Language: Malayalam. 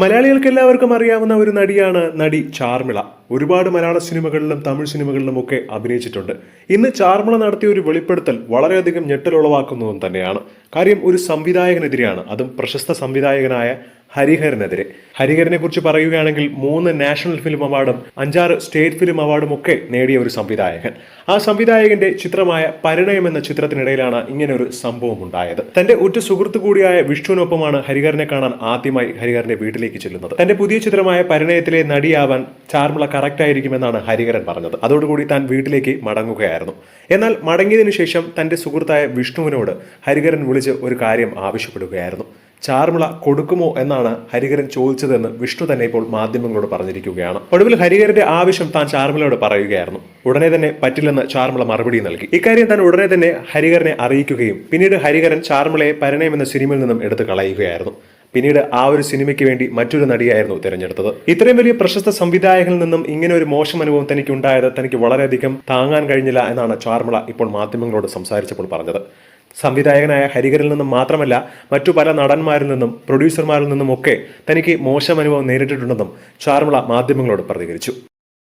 മലയാളികൾക്ക് എല്ലാവർക്കും അറിയാവുന്ന ഒരു നടിയാണ് നടി ചാർമിള. ഒരുപാട് മലയാള സിനിമകളിലും തമിഴ് സിനിമകളിലും ഒക്കെ അഭിനയിച്ചിട്ടുണ്ട്. ഇന്ന് ചാർമിള നടത്തിയ ഒരു വെളിപ്പെടുത്തൽ വളരെയധികം ഞെട്ടലുളവാക്കുന്നതും തന്നെയാണ്. കാര്യം ഒരു സംവിധായകനെതിരെയാണ്. അതും പ്രശസ്ത സംവിധായകനായ ഹരിഹരനെതിരെ. ഹരിഹരനെ കുറിച്ച് പറയുകയാണെങ്കിൽ മൂന്ന് നാഷണൽ ഫിലിം അവാർഡും അഞ്ചാറ് സ്റ്റേറ്റ് ഫിലിം അവാർഡും ഒക്കെ നേടിയ ഒരു സംവിധായകൻ. ആ സംവിധായകന്റെ ചിത്രമായ പരിണയം എന്ന ചിത്രത്തിനിടയിലാണ് ഇങ്ങനെ ഒരു സംഭവം ഉണ്ടായത് തന്റെ ഉറ്റ സുഹൃത്തു കൂടിയായ വിഷ്ണുവിനൊപ്പമാണ് ഹരിഹരനെ കാണാൻ ആദ്യമായി ഹരിഹരന്റെ വീട്ടിലേക്ക് ചെല്ലുന്നത്. തന്റെ പുതിയ ചിത്രമായ പരിണയത്തിലെ നടിയാവാൻ ചാർമിള കറക്റ്റ് ആയിരിക്കുമെന്നാണ് ഹരിഹരൻ പറഞ്ഞത്. അതോടുകൂടി താൻ വീട്ടിലേക്ക് മടങ്ങുകയായിരുന്നു. എന്നാൽ മടങ്ങിയതിനു ശേഷം തന്റെ സുഹൃത്തായ വിഷ്ണുവിനോട് ഹരിഹരൻ വിളിച്ച് ഒരു കാര്യം ആവശ്യപ്പെടുകയായിരുന്നു. ചാർമിള കൊടുക്കുമോ എന്നാണ് ഹരിഹരൻ ചോദിച്ചതെന്ന് വിഷ്ണു തന്നെ ഇപ്പോൾ മാധ്യമങ്ങളോട് പറഞ്ഞിരിക്കുകയാണ്. ഒടുവിൽ ഹരിഹരന്റെ ആവശ്യം താൻ ചാർമിളയോട് പറയുകയായിരുന്നു. ഉടനെ തന്നെ പറ്റില്ലെന്ന് ചാർമിള മറുപടി നൽകി. ഇക്കാര്യം താൻ ഉടനെ തന്നെ ഹരിഹരനെ അറിയിക്കുകയും പിന്നീട് ഹരിഹരൻ ചാർമിളയെ പരിണയം എന്ന സിനിമയിൽ നിന്നും എടുത്തു കളയുകയായിരുന്നു. പിന്നീട് ആ ഒരു സിനിമയ്ക്ക് വേണ്ടി മറ്റൊരു നടിയായിരുന്നു തിരഞ്ഞെടുത്തത്. ഇത്രയും വലിയ പ്രശസ്ത സംവിധായകനിൽ നിന്നും ഇങ്ങനെ ഒരു മോശം അനുഭവം തനിക്ക് ഉണ്ടായത് തനിക്ക് വളരെയധികം താങ്ങാൻ കഴിഞ്ഞില്ല എന്നാണ് ചാർമിള ഇപ്പോൾ മാധ്യമങ്ങളോട് സംസാരിച്ചപ്പോൾ പറഞ്ഞത്. സംവിധായകനായ ഹരികറിൽ നിന്നും മാത്രമല്ല മറ്റു പല നടന്മാരിൽ നിന്നും പ്രൊഡ്യൂസർമാരിൽ നിന്നും ഒക്കെ തനിക്ക് മോശം അനുഭവം നേരിട്ടിട്ടുണ്ടെന്നും ചാർമിള മാധ്യമങ്ങളോട് പ്രതികരിച്ചു.